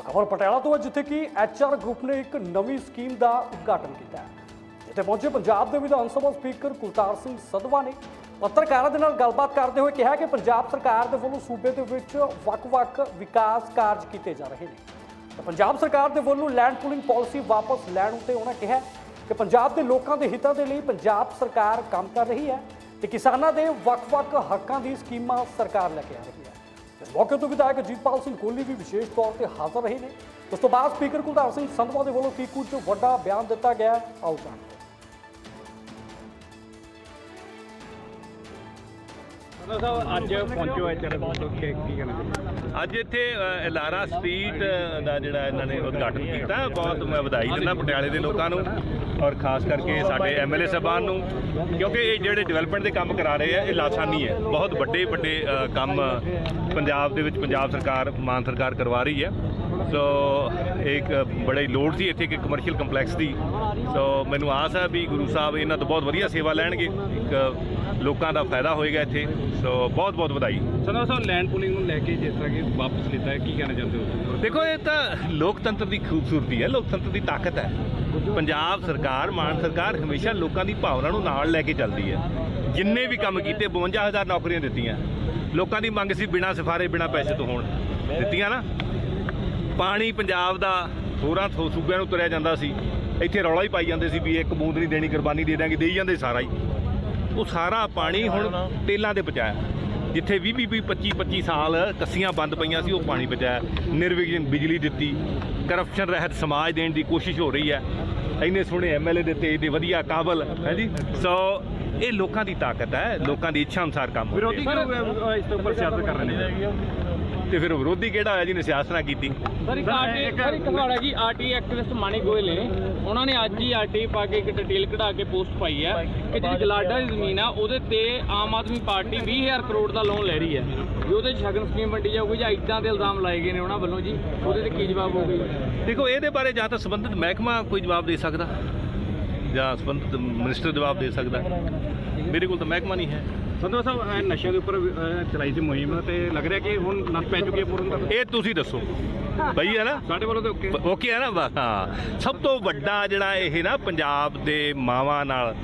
ਖਬਰ ਪਟਿਆਲਾ ਤੋਂ ਹੈ, ਜਿੱਥੇ ਕਿ ਐਚਆਰ ਗਰੁੱਪ ਨੇ ਇੱਕ ਨਵੀਂ ਸਕੀਮ ਦਾ ਉਦਘਾਟਨ ਕੀਤਾ ਹੈ। ਜਿੱਥੇ ਪਹੁੰਚੇ ਪੰਜਾਬ ਦੇ ਵਿਧਾਨ ਸਭਾ ਸਪੀਕਰ ਕੁਲਤਾਰ ਸਿੰਘ ਸਦਵਾ ਨੇ ਪੱਤਰਕਾਰਾਂ ਦੇ ਨਾਲ ਗੱਲਬਾਤ ਕਰਦੇ ਹੋਏ ਕਿਹਾ ਕਿ ਪੰਜਾਬ ਸਰਕਾਰ ਦੇ ਵੱਲੋਂ ਸੂਬੇ ਦੇ ਵਿੱਚ ਵੱਖ-ਵੱਖ ਵਿਕਾਸ ਕਾਰਜ ਕੀਤੇ ਜਾ ਰਹੇ ਨੇ। ਤਾਂ ਪੰਜਾਬ ਸਰਕਾਰ ਦੇ ਵੱਲੋਂ ਲੈਂਡ ਪੂਲਿੰਗ ਪਾਲਿਸੀ ਵਾਪਸ ਲੈਣ ਉੱਤੇ ਉਹਨਾਂ ਕਿਹਾ ਕਿ ਪੰਜਾਬ ਦੇ ਲੋਕਾਂ ਦੇ ਹਿੱਤਾਂ ਦੇ ਲਈ ਪੰਜਾਬ ਸਰਕਾਰ ਕੰਮ ਕਰ ਰਹੀ ਹੈ ਤੇ ਕਿਸਾਨਾਂ ਦੇ ਵੱਖ-ਵੱਖ ਹੱਕਾਂ ਦੀ ਸਕੀਮਾਂ ਸਰਕਾਰ ਲੈ ਕੇ ਆ ਰਹੀ ਹੈ। ਇਸ ਮੌਕੇ ਤੋਂ ਵਿਧਾਇਕ ਜੀਤਪਾਲ ਸਿੰਘ ਕੋਹਲੀ ਵੀ ਵਿਸ਼ੇਸ਼ ਤੌਰ ਤੇ ਹਾਜ਼ਰ ਰਹੇ ਨੇ। ਉਸ ਤੋਂ ਬਾਅਦ ਸਪੀਕਰ ਕੁਲਧਾਰ ਸਿੰਘ ਸੰਧਵਾ ਦੇ ਵੱਲੋਂ ਕੀ ਕੁਝ ਵੱਡਾ ਬਿਆਨ ਦਿੱਤਾ ਗਿਆ। ਆਓ ਜਾਣਦੇ ਹਾਂ ਸਾਹਿਬ ਅੱਜ ਪਹੁੰਚੋ ਹੈ ਚਲੇ ਕੀ ਕਹਿਣਾ ਅੱਜ ਇੱਥੇ ਅ, ਇਲਾਰਾ ਸਟਰੀਟ ਅ, ਦਾ ਜਿਹੜਾ ਇਹਨਾਂ ਨੇ ਉਦਘਾਟਨ ਕੀਤਾ ਬਹੁਤ ਮੈਂ ਵਧਾਈ ਦਿੰਦਾ ਪਟਿਆਲੇ ਦੇ ਲੋਕਾਂ ਨੂੰ ਔਰ ਖਾਸ ਕਰਕੇ ਸਾਡੇ ਐਮਐਲਏ ਸਾਹਿਬਾਨ ਨੂੰ ਕਿਉਂਕਿ ਇਹ ਜਿਹੜੇ ਡਿਵੈਲਪਮੈਂਟ ਦੇ ਕੰਮ ਕਰਾ ਰਹੇ ਆ ਇਹ ਲਾਸਾਨੀ ਹੈ। ਬਹੁਤ ਵੱਡੇ ਵੱਡੇ ਅ, ਕੰਮ ਪੰਜਾਬ ਦੇ ਵਿੱਚ ਪੰਜਾਬ ਸਰਕਾਰ ਮਾਨ ਸਰਕਾਰ ਕਰਵਾ ਰਹੀ ਹੈ। ਸੋ ਇੱਕ ਬੜੀ ਲੋੜ ਸੀ ਇੱਥੇ ਇੱਕ ਕਮਰਸ਼ੀਅਲ ਕੰਪਲੈਕਸ ਦੀ। ਸੋ ਮੈਨੂੰ ਆਸ ਹੈ ਵੀ ਗੁਰੂ ਸਾਹਿਬ ਇਹਨਾਂ ਤੋਂ ਬਹੁਤ ਵਧੀਆ ਸੇਵਾ ਲੈਣਗੇ। ਇੱਕ ਲੋਕਾਂ ਦਾ ਫਾਇਦਾ ਹੋਏਗਾ ਇੱਥੇ। ਸੋ ਬਹੁਤ ਬਹੁਤ ਵਧਾਈ। ਸੰਧਵਾ ਸਾਹਿਬ ਲੈਂਡ ਪੂਲਿੰਗ ਨੂੰ ਲੈ ਕੇ ਜਿਸ ਤਰ੍ਹਾਂ ਕਿ ਵਾਪਸ ਲਿੱਤਾ ਹੈ ਕੀ ਕਹਿਣਾ ਚਾਹੁੰਦੇ ਹੋ? ਦੇਖੋ ਇਹ ਤਾਂ ਲੋਕਤੰਤਰ ਦੀ ਖੂਬਸੂਰਤੀ ਹੈ। ਲੋਕਤੰਤਰ ਦੀ ਤਾਕਤ ਹੈ। ਪੰਜਾਬ ਸਰਕਾਰ ਮਾਨ ਸਰਕਾਰ ਹਮੇਸ਼ਾ ਲੋਕਾਂ ਦੀ ਭਾਵਨਾ ਨੂੰ ਨਾਲ ਲੈ ਕੇ ਚੱਲਦੀ ਹੈ। ਜਿੰਨੇ ਵੀ ਕੰਮ ਕੀਤੇ 52000 ਨੌਕਰੀਆਂ ਦਿੱਤੀਆਂ। ਲੋਕਾਂ ਦੀ ਮੰਗ ਸੀ ਬਿਨਾਂ ਸਿਫਾਰੇ ਬਿਨਾਂ ਪੈਸੇ ਤੋਂ ਹੋਣ। ਦਿੱਤੀਆਂ ਨਾ? ਪਾਣੀ ਪੰਜਾਬ ਦਾ ਹੋਰਾਂ ਥੋ ਸੂਬਿਆਂ ਨੂੰ ਤੁਰਿਆ ਜਾਂਦਾ ਸੀ। ਇੱਥੇ ਰੌਲਾ ਹੀ ਪਾਈ ਜਾਂਦੇ ਸੀ ਵੀ ਇੱਕ ਬੂੰਦ ਨਹੀਂ ਦੇਣੀ, ਕੁਰਬਾਨੀ ਦੇ ਦਾਂਗੇ ਦੇਈ ਜਾਂਦੇ ਸਾਰਾ ਹੀ। ਉਹ ਸਾਰਾ ਪਾਣੀ ਹੁਣ ਤੇਲਾਂ ਦੇ ਪਹੁੰਚਾਇਆ ਜਿੱਥੇ 20 20 25 25 ਸਾਲ ਕੱਸੀਆਂ ਬੰਦ ਪਈਆਂ ਸੀ, ਉਹ ਪਾਣੀ ਪਹੁੰਚਾਇਆ ਨਿਰਵਿਘਨ ਬਿਜਲੀ ਦਿੱਤੀ। ਕਰਪਸ਼ਨ ਰਹਿਤ ਸਮਾਜ ਦੇਣ ਦੀ ਕੋਸ਼ਿਸ਼ ਹੋ ਰਹੀ ਹੈ। ਇੰਨੇ ਸੋਹਣੇ ਐਮਐਲਏ ਦਿੱਤੇ, ਇਹਦੇ ਵਧੀਆ ਕਾਬਲ। ਹੈ ਜੀ? ਸੋ ਇਹ ਲੋਕਾਂ ਦੀ ਤਾਕਤ ਹੈ ਲੋਕਾਂ ਦੀ ਇੱਛਾ ਅਨੁਸਾਰ ਕੰਮ ਹੁੰਦੇ ਵਿਰੋਧੀ ਕਿਉਂ ਇਸ ਤੋਂ ਉੱਪਰ ਸਿਆਸਤ ਕਰ ਰਹੇ ਨੇ। ਤੇ ਫਿਰ ਵਿਰੋਧੀ ਕਿਹੜਾ ਹੋਇਆ ਜਿਹਨੇ ਸਿਆਸਤ ਨਾ ਕੀਤੀ? ਸਰ ਇੱਕ ਆਰਟੀ ਸਰ ਇੱਕ ਸਵਾਲ ਹੈ ਜੀ ਆਰਟੀ ਐਕਟਿਵਿਸਟ ਮਾਨੀ ਗੋਇਲ ਨੇ। ਉਹਨਾਂ ਨੇ ਅੱਜ ਹੀ ਆਰਟੀ ਪਾ ਕੇ ਇੱਕ ਡਿਟੇਲ ਕਢਾ ਕੇ ਪੋਸਟ ਪਾਈ ਹੈ ਕਿ ਜਿਹੜੀ ਗਲਾਡਾ ਦੀ ਜ਼ਮੀਨ ਆ ਉਹਦੇ ਤੇ ਆਮ ਆਦਮੀ ਪਾਰਟੀ 20000 ਕਰੋੜ ਦਾ ਲੋਨ ਲੈ ਰਹੀ ਹੈ। ਵੀ ਉਹਦੇ 'ਚ ਸ਼ਗਨ ਸਕੀਮ ਵੰਡੀ ਜਾਊਗੀ ਜਾਂ ਇਦਾਂ ਦੇ ਇਲਜ਼ਾਮ ਲਾਏ ਗਏ ਨੇ ਉਹਨਾਂ ਵੱਲੋਂ ਜੀ ਉਹਦੇ ਤੇ ਕੀ ਜਵਾਬ ਹੋਊਗਾ ਦੇਖੋ ਇਹਦੇ ਬਾਰੇ ਜਾਂ ਤਾਂ ਸੰਬੰਧਿਤ ਮਹਿਕਮਾ ਕੋਈ ਜਵਾਬ ਦੇ ਸਕਦਾ। ਜਾਂ ਸੰਬੰਧਿਤ ਮਿਨਿਸਟਰ ਜਵਾਬ ਦੇ ਸਕਦਾ। ਮੇਰੇ ਕੋਲ ਤਾਂ ਮਹਿਕਮਾ ਨਹੀਂ ਹੈ। ਸੰਧਵਾ ਸਾਹਿਬ ਇਹ ਨਸ਼ਿਆਂ ਦੇ ਉੱਪਰ ਅਹ, ਚਲਾਈ ਸੀ ਮੁਹਿੰਮ ਤੇ ਲੱਗ ਰਿਹਾ ਕਿ ਹੁਣ ਨੱਥ ਪੈ ਚੁੱਕੀ ਹੈ ਪੂਰਨ ਤਰ੍ਹਾਂ ਇਹ ਤੁਸੀਂ ਦੱਸੋ। ਬਈ ਹੈ ਨਾ? ਸਾਡੇ ਵੱਲੋਂ ਤਾਂ ਓਕੇ ਓਕੇ ਹੈ ਨਾ? ਬਸ, ਹਾਂ। ਸਭ ਤੋਂ ਵੱਡਾ ਜਿਹੜਾ ਇਹ ਨਾ ਪੰਜਾਬ ਦੇ ਮਾਵਾਂ ਨਾਲ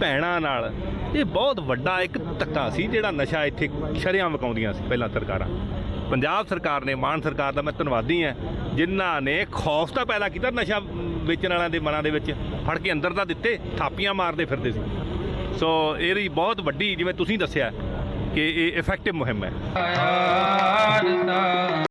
ਭੈਣਾਂ ਨਾਲ ਇਹ ਬਹੁਤ ਵੱਡਾ ਇੱਕ ਧੱਕਾ ਸੀ ਜਿਹੜਾ ਨਸ਼ਾ ਇੱਥੇ ਸ਼ਰਿਆਂ ਵਕਾਉਂਦੀਆਂ ਸੀ ਪਹਿਲਾਂ ਸਰਕਾਰਾਂ। ਪੰਜਾਬ ਸਰਕਾਰ ਨੇ, ਮਾਨ ਸਰਕਾਰ ਦਾ ਮੈਂ ਧੰਨਵਾਦੀ ਹਾਂ, ਜਿਨ੍ਹਾਂ ਨੇ ਖੌਫ ਤਾਂ ਪੈਦਾ ਕੀਤਾ ਨਸ਼ਾ ਵੇਚਣ ਵਾਲਿਆਂ ਦੇ ਮਨਾਂ ਦੇ ਵਿੱਚ, ਫੜ ਕੇ ਅੰਦਰ ਤਾਂ ਦਿੱਤੇ, ਥਾਪੀਆਂ ਮਾਰਦੇ ਫਿਰਦੇ ਸੀ। ਸੋ ਇਹਦੀ ਬਹੁਤ ਵੱਡੀ, ਜਿਵੇਂ ਤੁਸੀਂ ਦੱਸਿਆ, ਕਿ ਇਹ ਇਫੈਕਟਿਵ ਮੁਹਿੰਮ ਹੈ।